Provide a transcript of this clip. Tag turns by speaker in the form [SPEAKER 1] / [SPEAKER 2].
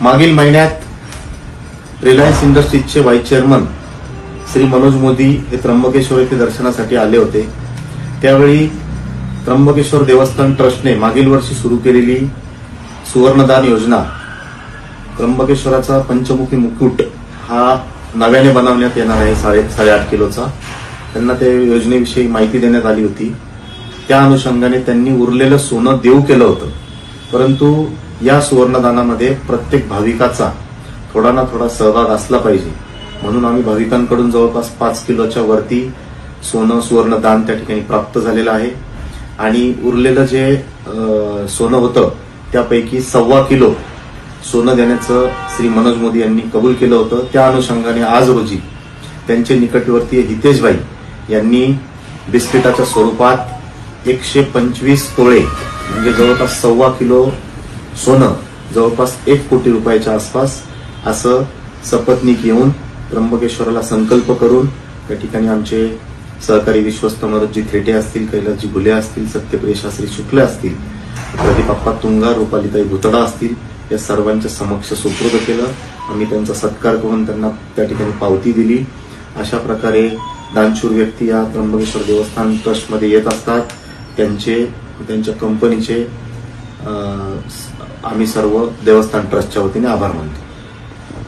[SPEAKER 1] मागील महिन्यात रिलायन्स इंडस्ट्रीजचे व्हाईस चेअरमन श्री मनोज मोदी हे त्र्यंबकेश्वर येथे दर्शनासाठी आले होते. त्यावेळी त्र्यंबकेश्वर देवस्थान ट्रस्टने मागील वर्षी सुरू केलेली सुवर्णदान योजना त्र्यंबकेश्वराचा पंचमुखी मुकुट हा नव्याने बनवण्यात येणार आहे साडे साडेआठ किलोचा. त्यांना त्या योजनेविषयी माहिती देण्यात आली होती. त्या अनुषंगाने त्यांनी उरलेलं सोनं देऊ केलं होतं. परंतु या सुवर्णदानामध्ये प्रत्येक भाविकाचा थोडा ना थोडा सहभाग असला पाहिजे. म्हणून आम्ही भाविकांकडून जवळपास पाच किलोच्या वरती सोनं सुवर्णदान त्या ठिकाणी प्राप्त झालेलं आहे. आणि उरलेलं जे सोनं होतं त्यापैकी सव्वा किलो सोनं देण्याचं श्री मनोज मोदी यांनी कबूल केलं होतं. त्या अनुषंगाने आज रोजी त्यांचे निकटवर्तीय हितेशभाई यांनी बिस्किटाच्या स्वरूपात एकशे पंचवीस तोळे म्हणजे जवळपास सव्वा किलो सोनं. जवळपास एक कोटी रुपयाच्या आसपास असं सपत्नीक येऊन त्र्यंबकेश्वराला संकल्प करून त्या ठिकाणी आमचे सहकारी विश्वस्त मनोजी थेटे असतील कैलासजी भुले असतील सत्यप्रिय शास्त्री शुक्ल असतील प्रतिपाप्पा अप्पा तुंगार रुपालीताई भुतडा असतील या सर्वांच्या समक्ष सुपूर्द केलं. आम्ही त्यांचा सत्कार करून त्यांना त्या ठिकाणी पावती दिली. अशा प्रकारे दानशूर व्यक्ती या त्र्यंबकेश्वर देवस्थान ट्रस्टमध्ये येत असतात. त्यांचे त्यांच्या कंपनीचे आम्ही सर्व देवस्थान ट्रस्टच्या वतीने आभार मानतो.